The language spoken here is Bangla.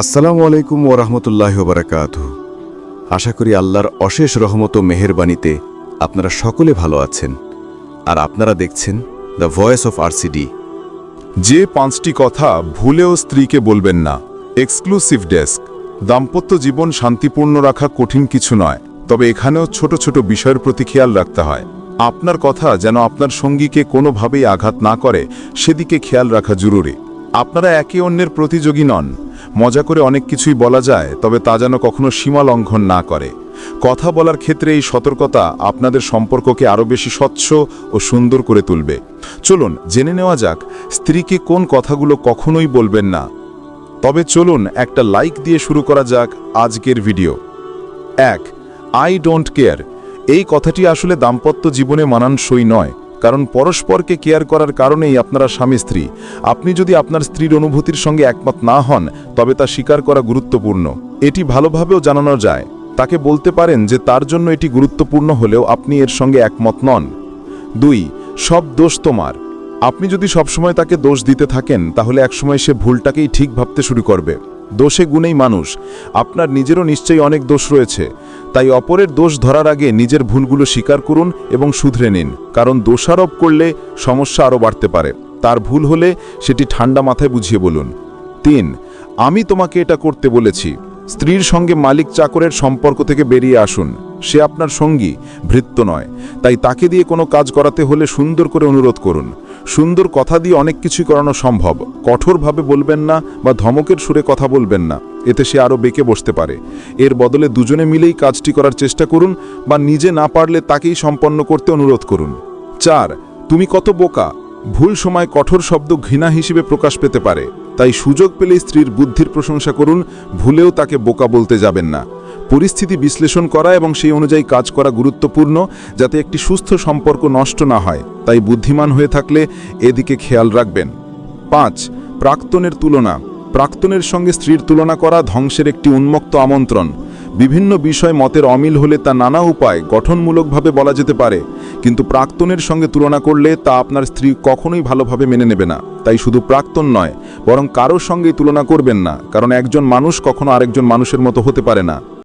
আসসালামু আলাইকুম ও রহমতুল্লাহ বারাকাত আশা করি আল্লাহর অশেষ রহমত ও আপনারা সকলে ভালো আছেন। আর আপনারা দেখছেন দ্য ভয়েস অফ আরসিডি। যে পাঁচটি কথা ভুলেও স্ত্রীকে বলবেন না। Exclusive desk. দাম্পত্য জীবন শান্তিপূর্ণ রাখা কঠিন কিছু নয়, তবে এখানেও ছোট ছোট বিষয়ের প্রতি খেয়াল রাখতে হয়। আপনার কথা যেন আপনার সঙ্গীকে কোনোভাবেই আঘাত না করে, সেদিকে খেয়াল রাখা জরুরি। আপনারা একে অন্যের প্রতিযোগী নন। মজা করে অনেক কিছুই বলা যায়, তবে তা যেন কখনো সীমা লঙ্ঘন না করে। কথা বলার ক্ষেত্রে এই সতর্কতা আপনাদের সম্পর্ককে আরও বেশি স্বচ্ছ ও সুন্দর করে তুলবে। চলুন, জেনে নেওয়া যাক, স্ত্রীকে কোন কথাগুলো কখনোই বলবেন না। তবে চলুন, একটা লাইক দিয়ে শুরু করা যাক আজকের ভিডিও। এক, আই ডোন্ট কেয়ার। এই কথাটি আসলে দাম্পত্য জীবনে মানানসই নয়। কারণ পরস্পরকে কেয়ার করার কারণেই আপনারা স্বামী, স্ত্রী। আপনি যদি আপনার স্ত্রীর অনুভূতির সঙ্গে একমত না হন, তবে তা স্বীকার করা গুরুত্বপূর্ণ। এটি ভালোভাবেও জানানো যায়। তাকে বলতে পারেন যে তার জন্য এটি গুরুত্বপূর্ণ হলেও আপনি এর সঙ্গে একমত নন। দুই, সব দোষ তোমার। আপনি যদি সবসময় তাকে দোষ দিতে থাকেন, তাহলে একসময় সে ভুলটাকেই ঠিক ভাবতে শুরু করবে। দোষে গুণেই মানুষ। আপনার নিজেরও নিশ্চয়ই অনেক দোষ রয়েছে। তাই অপরের দোষ ধরার আগে নিজের ভুলগুলো স্বীকার করুন এবং শুধরে নিন। কারণ দোষারোপ করলে সমস্যা আরও বাড়তে পারে। তার ভুল হলে সেটি ঠান্ডা মাথায় বুঝিয়ে বলুন। তিন, আমি তোমাকে এটা করতে বলেছি। স্ত্রীর সঙ্গে মালিক চাকরের সম্পর্ক থেকে বেরিয়ে আসুন। সে আপনার সঙ্গী, ভৃত্য নয়। তাই তাকে দিয়ে কোনো কাজ করাতে হলে সুন্দর করে অনুরোধ করুন। সুন্দর কথা দিয়ে অনেক কিছুই করানো সম্ভব। কঠোরভাবে বলবেন না বা ধমকের সুরে কথা বলবেন না। এতে সে আরও বেঁকে বসতে পারে। এর বদলে দুজনে মিলেই কাজটি করার চেষ্টা করুন বা নিজে না পারলে তাকেই সম্পন্ন করতে অনুরোধ করুন। চার, তুমি কত বোকা? ভুল সময় কঠোর শব্দ ঘৃণা হিসেবে প্রকাশ পেতে পারে। তাই সুযোগ পেলে স্ত্রীর বুদ্ধির প্রশংসা করুন, ভুলেও তাকে বোকা বলতে যাবেন না। পরিস্থিতি বিশ্লেষণ করা এবং সেই অনুযায়ী কাজ করা গুরুত্বপূর্ণ, যাতে একটি সুস্থ সম্পর্ক নষ্ট না হয়। তাই বুদ্ধিমান হয়ে থাকলে এদিকে খেয়াল রাখবেন। পাঁচ, প্রাক্তনের তুলনা। প্রাক্তনের সঙ্গে স্ত্রীর তুলনা করা ধ্বংসের একটি উন্মুক্ত আমন্ত্রণ। বিভিন্ন বিষয় মতের অমিল হলে তা নানা উপায় গঠনমূলকভাবে বলা যেতে পারে, কিন্তু প্রাক্তনের সঙ্গে তুলনা করলে তা আপনার স্ত্রী কখনোই ভালোভাবে মেনে নেবে না। তাই শুধু প্রাক্তন নয়, বরং কারোর সঙ্গেই তুলনা করবেন না, কারণ একজন মানুষ কখনো আরেকজন মানুষের মতো হতে পারে না।